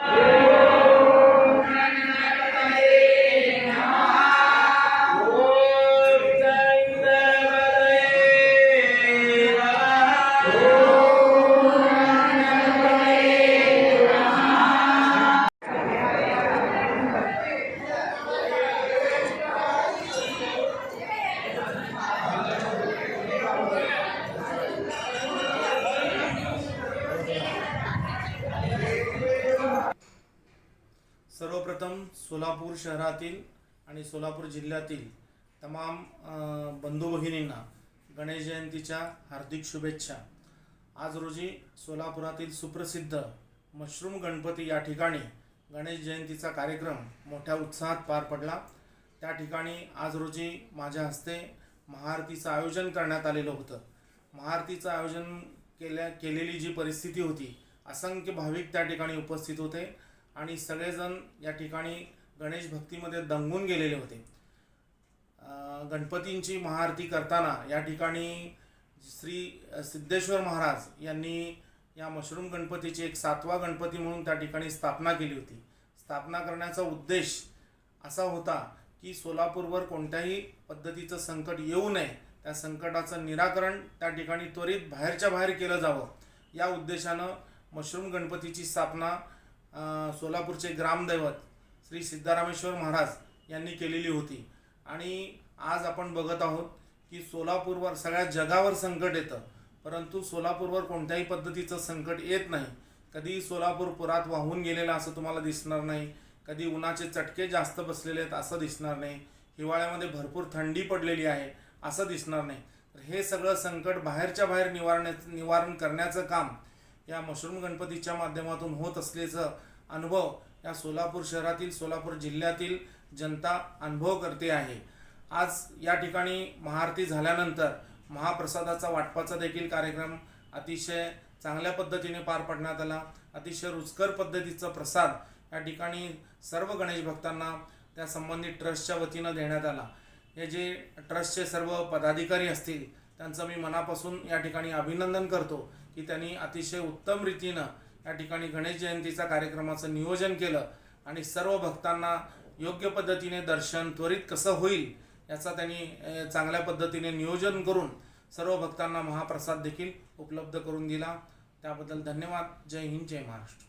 Yeah. सर्वप्रथम सोलापूर शहरातील आणि सोलापूर जिल्ह्यातील तमाम बंधू भगिनींना गणेश जयंतीच्या हार्दिक शुभेच्छा. आज रोजी सोलापुरातील सुप्रसिद्ध मशरूम गणपती या ठिकाणी गणेश जयंतीचा कार्यक्रम मोठ्या उत्साहात पार पडला. त्या ठिकाणी आज रोजी माझ्या हस्ते महाआरतीचं आयोजन करण्यात आलेलं होतं. महाआरतीचं आयोजन केल्या केलेली जी परिस्थिती होती असंख्य भाविक त्या ठिकाणी उपस्थित होते. आणि सगळेजण या ठिकाणी गणेश भक्तीमध्ये दंगून गेलेले होते. गणपतींची महाआरती करताना या ठिकाणी श्री सिद्धेश्वर महाराज यांनी या मशरूम गणपतीची एक सातवा गणपती म्हणून त्या ठिकाणी स्थापना केली होती. स्थापना करण्याचा उद्देश असा होता की सोलापूरवर कोणत्याही पद्धतीचं संकट येऊ नये त्या संकटाचं निराकरण त्या ठिकाणी त्वरित बाहेरच्या बाहेर केलं जावं. या उद्देशानं मशरूम गणपतीची स्थापना सोलापूरचे ग्रामदैवत श्री सिद्धारामेश्वर महाराज यांनी केलेली होती. आणि आज आपण बघत आहोत की सोलापूरवर सगळ्या जगावर संकट येतं. परंतु सोलापूरवर कोणत्याही पद्धतीचं संकट येत नाही. कधी सोलापूर पुरात वाहून गेलेलं असं तुम्हाला दिसणार नाही. कधी उन्हाचे चटके जास्त बसलेले आहेत असं दिसणार नाही. हिवाळ्यामध्ये भरपूर थंडी पडलेली आहे असं दिसणार नाही. तर हे सगळं संकट बाहेरच्या बाहेर निवारण्या निवारण करण्याचं काम या मशरूम गणपतीच्या माध्यमातून होत असल्याचं अनुभव या सोलापूर शहरातील सोलापूर जिल्ह्यातील जनता अनुभव करते आहे. आज या ठिकाणी महाआरती झाल्यानंतर महाप्रसादाचा वाटपाचा देखील कार्यक्रम अतिशय चांगल्या पद्धतीने पार पाडण्यात आला. अतिशय रुचकर पद्धतीचा प्रसाद या ठिकाणी सर्व गणेश भक्तांना त्या संबंधित ट्रस्टच्या वतीनं देण्यात आला. हे जे ट्रस्टचे सर्व पदाधिकारी असतील त्यांचं मी मनापासून या ठिकाणी अभिनंदन करतो की त्यांनी अतिशय उत्तम रीतीनं या ठिकाणी गणेश जयंतीचा कार्यक्रमाचं नियोजन केलं आणि सर्व भक्तांना योग्य पद्धतीने दर्शन त्वरित कसं होईल याचा त्यांनी चांगल्या पद्धतीने नियोजन करून सर्व भक्तांना महाप्रसाद देखील उपलब्ध करून दिला. त्याबद्दल धन्यवाद. जय हिंद जय महाराष्ट्र.